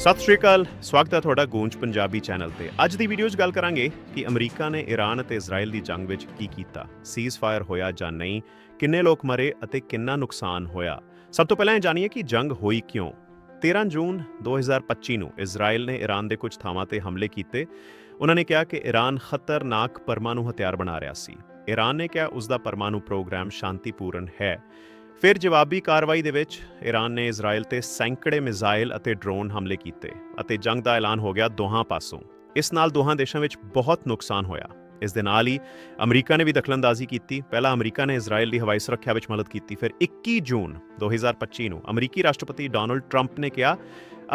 ਸਤਿ ਸ਼੍ਰੀ ਅਕਾਲ, ਸਵਾਗਤ ਹੈ ਤੁਹਾਡਾ ਗੂੰਜ ਪੰਜਾਬੀ ਚੈਨਲ ਤੇ। ਅੱਜ ਦੀ ਵੀਡੀਓ 'ਚ ਗੱਲ ਕਰਾਂਗੇ ਕਿ ਅਮਰੀਕਾ ਨੇ ਈਰਾਨ ਅਤੇ ਇਜ਼ਰਾਈਲ ਦੀ ਜੰਗ ਵਿੱਚ ਕੀ ਕੀਤਾ ਸੀਜ਼ਫਾਇਰ ਹੋਇਆ ਜਾਂ ਨਹੀਂ, ਕਿੰਨੇ ਲੋਕ ਮਰੇ ਅਤੇ ਕਿੰਨਾ ਨੁਕਸਾਨ ਹੋਇਆ। ਸਭ ਤੋਂ ਪਹਿਲਾਂ ਇਹ ਜਾਣੀਏ ਕਿ ਜੰਗ ਹੋਈ ਕਿਉਂ। 13 ਜੂਨ 2025 ਨੂੰ ਇਜ਼ਰਾਈਲ ਨੇ ਈਰਾਨ ਦੇ ਕੁਝ ਥਾਵਾਂ ਤੇ ਹਮਲੇ ਕੀਤੇ। ਉਹਨਾਂ ਨੇ ਕਿਹਾ ਕਿ ਈਰਾਨ ਖਤਰਨਾਕ ਪਰਮਾਣੂ ਹਥਿਆਰ ਬਣਾ ਰਿਹਾ ਸੀ। ਈਰਾਨ ਨੇ ਕਿਹਾ ਉਸ ਦਾ ਪਰਮਾਣੂ ਪ੍ਰੋਗਰਾਮ ਸ਼ਾਂਤੀਪੂਰਨ ਹੈ। ਫਿਰ ਜਵਾਬੀ ਕਾਰਵਾਈ ਦੇ ਵਿੱਚ ਈਰਾਨ ਨੇ ਇਜ਼ਰਾਈਲ ਤੇ ਸੈਂਕੜੇ ਮਿਜ਼ਾਈਲ ਅਤੇ ਡਰੋਨ ਹਮਲੇ ਕੀਤੇ ਅਤੇ ਜੰਗ ਦਾ ਐਲਾਨ ਹੋ ਗਿਆ ਦੋਹਾਂ ਪਾਸੋਂ। ਇਸ ਨਾਲ ਦੋਹਾਂ ਦੇਸ਼ਾਂ ਵਿੱਚ ਬਹੁਤ ਨੁਕਸਾਨ ਹੋਇਆ। ਇਸ ਦੇ ਨਾਲ ਹੀ ਅਮਰੀਕਾ ਨੇ ਵੀ ਦਖਲਅੰਦਾਜ਼ੀ ਕੀਤੀ। ਪਹਿਲਾਂ ਅਮਰੀਕਾ ਨੇ ਇਜ਼ਰਾਈਲ ਦੀ ਹਵਾਈ ਸੁਰੱਖਿਆ ਵਿੱਚ ਮਦਦ ਕੀਤੀ, ਫਿਰ 21 ਜੂਨ 2025 ਨੂੰ ਅਮਰੀਕੀ ਰਾਸ਼ਟਰਪਤੀ ਡੋਨਲਡ ਟਰੰਪ ਨੇ ਕਿਹਾ,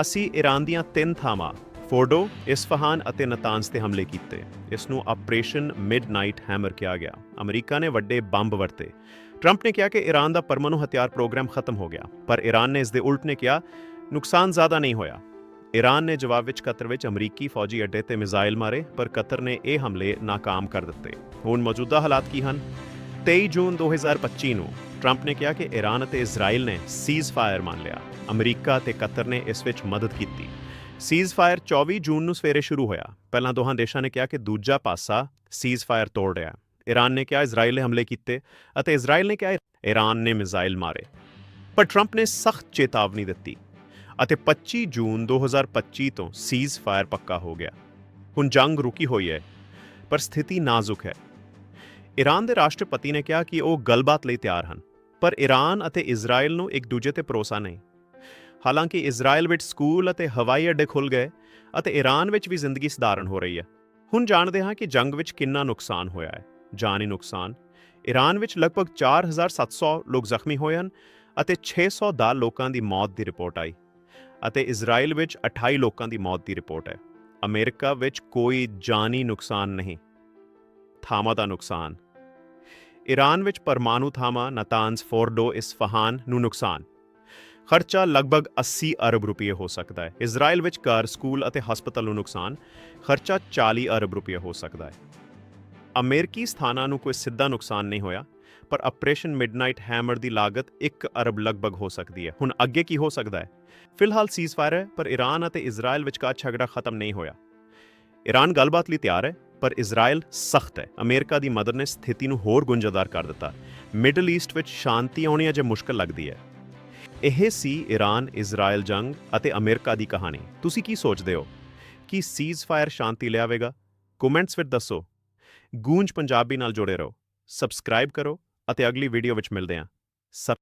ਅਸੀਂ ਈਰਾਨ ਦੀਆਂ ਤਿੰਨ ਥਾਵਾਂ, ਫੋਰਡੋ, ਇਸਫਹਾਨ ਅਤੇ ਨਤਾਂਜ਼ ਤੇ ਹਮਲੇ ਕੀਤੇ। ਇਸ ਨੂੰ ਆਪਰੇਸ਼ਨ ਮਿਡਨਾਈਟ ਹੈਮਰ ਕਿਹਾ ਗਿਆ। ਅਮਰੀਕਾ ਨੇ ਵੱਡੇ ਬੰਬ ਵਰਤੇ। ਟਰੰਪ ਨੇ ਕਿਹਾ ਕਿ ਈਰਾਨ ਦਾ ਪਰਮਾਣੂ ਹਥਿਆਰ ਪ੍ਰੋਗਰਾਮ ਖਤਮ ਹੋ ਗਿਆ, ਪਰ ਈਰਾਨ ਨੇ ਇਸ ਦੇ ਉਲਟ ਨੇ ਕਿਹਾ, ਨੁਕਸਾਨ ਜ਼ਿਆਦਾ ਨਹੀਂ ਹੋਇਆ। ਈਰਾਨ ਨੇ ਜਵਾਬ ਵਿੱਚ ਕਤਰ ਵਿੱਚ ਅਮਰੀਕੀ ਫੌਜੀ ਅੱਡੇ ਤੇ ਮਿਜ਼ਾਈਲ ਮਾਰੇ, ਪਰ ਕਤਰ ਨੇ ਇਹ ਹਮਲੇ ਨਾਕਾਮ ਕਰ ਦਿੱਤੇ। ਹੁਣ ਮੌਜੂਦਾ ਹਾਲਾਤ ਕੀ ਹਨ? 23 ਜੂਨ 2025 ਨੂੰ ਟਰੰਪ ਨੇ ਕਿਹਾ ਕਿ ਈਰਾਨ ਅਤੇ ਇਜ਼ਰਾਈਲ ਨੇ ਸੀਜ਼ਫਾਇਰ ਮੰਨ ਲਿਆ। ਅਮਰੀਕਾ ਤੇ ਕਤਰ ਨੇ ਇਸ ਵਿੱਚ ਮਦਦ ਕੀਤੀ। ਸੀਜ਼ਫਾਇਰ 24 ਜੂਨ ਨੂੰ ਸਵੇਰੇ ਸ਼ੁਰੂ ਹੋਇਆ। ਪਹਿਲਾਂ ਦੋਹਾਂ ਦੇਸ਼ਾਂ ਨੇ ਕਿਹਾ ਕਿ ਦੂਜਾ ਪਾਸਾ ਸੀਜ਼ਫਾਇਰ ਤੋੜ ਰਿਹਾ। ਈਰਾਨ ਨੇ ਕਿਹਾ ਇਜ਼ਰਾਈਲ ਨੇ ਹਮਲੇ ਕੀਤੇ ਅਤੇ ਇਜ਼ਰਾਈਲ ਨੇ ਕਿਹਾ ਈਰਾਨ ਨੇ ਮਿਜ਼ਾਈਲ ਮਾਰੇ ਪਰ ਟਰੰਪ ਨੇ ਸਖਤ ਚੇਤਾਵਨੀ ਦਿੱਤੀ ਅਤੇ 25 ਜੂਨ 2025 ਤੋਂ ਸੀਜ਼ ਫਾਇਰ ਪੱਕਾ ਹੋ ਗਿਆ ਹੁਣ ਜੰਗ ਰੁਕੀ ਹੋਈ ਹੈ ਪਰ ਸਥਿਤੀ ਨਾਜ਼ੁਕ ਹੈ ਈਰਾਨ ਦੇ ਰਾਸ਼ਟਰਪਤੀ ਨੇ ਕਿਹਾ ਕਿ ਉਹ ਗੱਲਬਾਤ ਲਈ ਤਿਆਰ ਹਨ ਪਰ ਈਰਾਨ ਅਤੇ ਇਜ਼ਰਾਈਲ ਨੂੰ ਇੱਕ ਦੂਜੇ ਤੇ ਭਰੋਸਾ ਨਹੀਂ ਹਾਲਾਂਕਿ ਇਜ਼ਰਾਈਲ ਵਿੱਚ ਸਕੂਲ ਅਤੇ ਹਵਾਈ ਅੱਡੇ ਖੁੱਲ ਗਏ ਅਤੇ ਈਰਾਨ ਵਿੱਚ ਵੀ ਜ਼ਿੰਦਗੀ ਸਧਾਰਨ ਹੋ ਰਹੀ ਹੈ ਹੁਣ ਜਾਣਦੇ ਹਾਂ ਕਿ ਜੰਗ ਵਿੱਚ ਕਿੰਨਾ ਨੁਕਸਾਨ ਹੋਇਆ ਹੈ ਜਾਨੀ ਨੁਕਸਾਨ। ਈਰਾਨ ਵਿੱਚ ਲਗਭਗ 4700 ਲੋਕ ਜ਼ਖਮੀ ਹੋਏ ਹਨ ਅਤੇ 600 ਦਾ ਲੋਕਾਂ ਦੀ ਮੌਤ ਦੀ ਰਿਪੋਰਟ ਆਈ ਅਤੇ ਇਜ਼ਰਾਈਲ ਵਿੱਚ 28 ਲੋਕਾਂ ਦੀ ਮੌਤ ਦੀ ਰਿਪੋਰਟ ਹੈ। ਅਮਰੀਕਾ ਵਿੱਚ ਕੋਈ ਜਾਨੀ ਨੁਕਸਾਨ ਨਹੀਂ। ਥਾਵਾਂ ਦਾ ਨੁਕਸਾਨ। ਈਰਾਨ ਵਿੱਚ ਪਰਮਾਣੂ ਥਾਵਾਂ ਨਤਾਨਜ਼ ਫੋਰਡੋ ਇਸਫਹਾਨ ਨੂੰ ਨੁਕਸਾਨ। ਖਰਚਾ ਲਗਭਗ 80 ਅਰਬ ਰੁਪਏ ਹੋ ਸਕਦਾ ਹੈ। ਇਜ਼ਰਾਈਲ ਵਿੱਚ ਘਰ, ਸਕੂਲ ਅਤੇ ਹਸਪਤਾਲ ਨੂੰ ਨੁਕਸਾਨ। ਖਰਚਾ 40 ਅਰਬ ਰੁਪਏ ਹੋ ਸਕਦਾ ਹੈ। ਅਮਰੀਕੀ ਸਥਾਨਾਂ ਨੂੰ ਕੋਈ ਸਿੱਧਾ ਨੁਕਸਾਨ ਨਹੀਂ ਹੋਇਆ, ਪਰ ਆਪਰੇਸ਼ਨ ਮਿਡਨਾਈਟ ਹੈਮਰ ਦੀ ਲਾਗਤ 1 ਅਰਬ ਲਗਭਗ ਹੋ ਸਕਦੀ ਹੈ। ਹੁਣ ਅੱਗੇ ਕੀ ਹੋ ਸਕਦਾ ਹੈ? ਫਿਲਹਾਲ ਸੀਜ਼ਫਾਇਰ ਹੈ, ਪਰ ਈਰਾਨ ਅਤੇ ਇਜ਼ਰਾਈਲ ਵਿਚਕਾਰ ਝਗੜਾ ਖਤਮ ਨਹੀਂ ਹੋਇਆ। ਈਰਾਨ ਗੱਲਬਾਤ ਲਈ ਤਿਆਰ ਹੈ, ਪਰ ਇਜ਼ਰਾਈਲ ਸਖਤ ਹੈ। ਅਮਰੀਕਾ ਦੀ ਮਦਦ ਨੇ ਸਥਿਤੀ ਨੂੰ ਹੋਰ ਗੁੰਝਲਦਾਰ ਕਰ ਦਿੱਤਾ। ਮਿਡਲ ਈਸਟ ਵਿੱਚ ਸ਼ਾਂਤੀ ਆਉਣੀ ਅਜੇ ਮੁਸ਼ਕਲ ਲੱਗਦੀ ਹੈ। ਇਹ ਸੀ ਈਰਾਨ ਇਜ਼ਰਾਈਲ ਜੰਗ ਅਤੇ ਅਮਰੀਕਾ ਦੀ ਕਹਾਣੀ। ਤੁਸੀਂ ਕੀ ਸੋਚਦੇ ਹੋ? ਕੀ ਸੀਜ਼ਫਾਇਰ ਸ਼ਾਂਤੀ ਲਿਆਵੇਗਾ? ਕਮੈਂਟਸ ਵਿੱਚ ਦੱਸੋ। ਗੂੰਜ ਪੰਜਾਬੀ ਨਾਲ ਜੁੜੇ ਰਹੋ। ਸਬਸਕ੍ਰਾਈਬ ਕਰੋ ਅਤੇ ਅਗਲੀ ਵੀਡੀਓ ਵਿੱਚ ਮਿਲਦੇ ਹਾਂ। ਸਬ